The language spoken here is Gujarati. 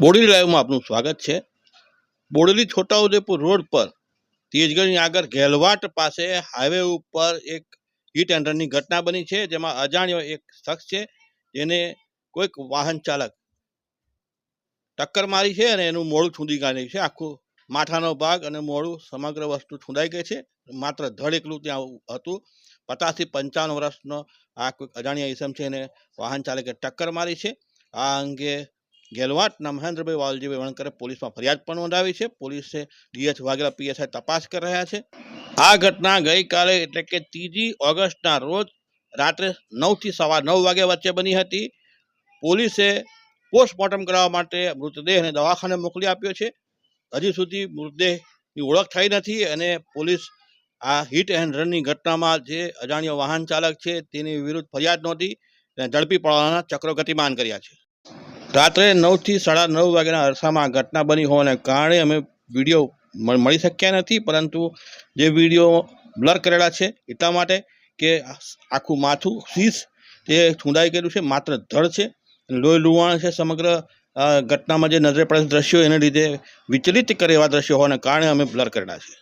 બોડેલી લાઈવમાં આપનું સ્વાગત છે. બોડેલી છોટાઉદેપુર રોડ પર તેજગઢની આગળ ઘેલવાટ પાસે હાઈવે ઉપર એક હિટ એન્ડરની ઘટના બની છે, જેમાં અજાણ્યો એક શખ્સ છે, જેને કોઈક વાહન ચાલક ટક્કર મારી છે અને એનું મોડું છૂંદી કાઢ્યું છે. આખું માથાનો ભાગ અને મોડું સમગ્ર વસ્તુ છૂંદાઈ ગઈ છે. માત્ર ધડ એકલું ત્યાં હતું. પચાસથી પંચાવન વર્ષનો આ કોઈક અજાણ્યા ઇસમ છે, એને વાહન ચાલકે ટક્કર મારી છે. આ અંગે ગેલવાટના મહેન્દ્રભાઈ વાલજીભાઈ વણકરે પોલીસમાં ફરિયાદ પણ નોંધાવી છે. પોલીસે ડીએચ વાઘેલા પીએસઆઈ તપાસ કરી રહ્યા છે. આ ઘટના ગઈકાલે એટલે કે ત્રીજી ઓગસ્ટના રોજ રાત્રે નવથી સવા નવ વાગ્યા વચ્ચે બની હતી. પોલીસે પોસ્ટમોર્ટમ કરાવવા માટે મૃતદેહને દવાખાને મોકલી આપ્યો છે. હજી સુધી મૃતદેહની ઓળખ થઈ નથી અને પોલીસ આ હિટ એન્ડ રનની ઘટનામાં જે અજાણ્યો વાહન ચાલક છે તેની વિરુદ્ધ ફરિયાદ નહોતી તેને ઝડપી પડવાના ચક્રો ગતિમાન કર્યા છે. રાત્રે નવથી સાડા નવ વાગ્યાના અરસામાં ઘટના બની હોવાને કારણે અમે વીડિયો મળી શક્યા નથી, પરંતુ જે વીડિયો બ્લર કરેલા છે, એટલા માટે કે આખું માથું શીશ તે છુંદાઈ ગયેલું છે, માત્ર ધડ છે લોહી લુવાણ છે સમગ્ર ઘટનામાં જે નજરે પડે દ્રશ્યો એને લીધે વિચલિત કરે એવા દ્રશ્યો હોવાને કારણે અમે બ્લર કરેલા છે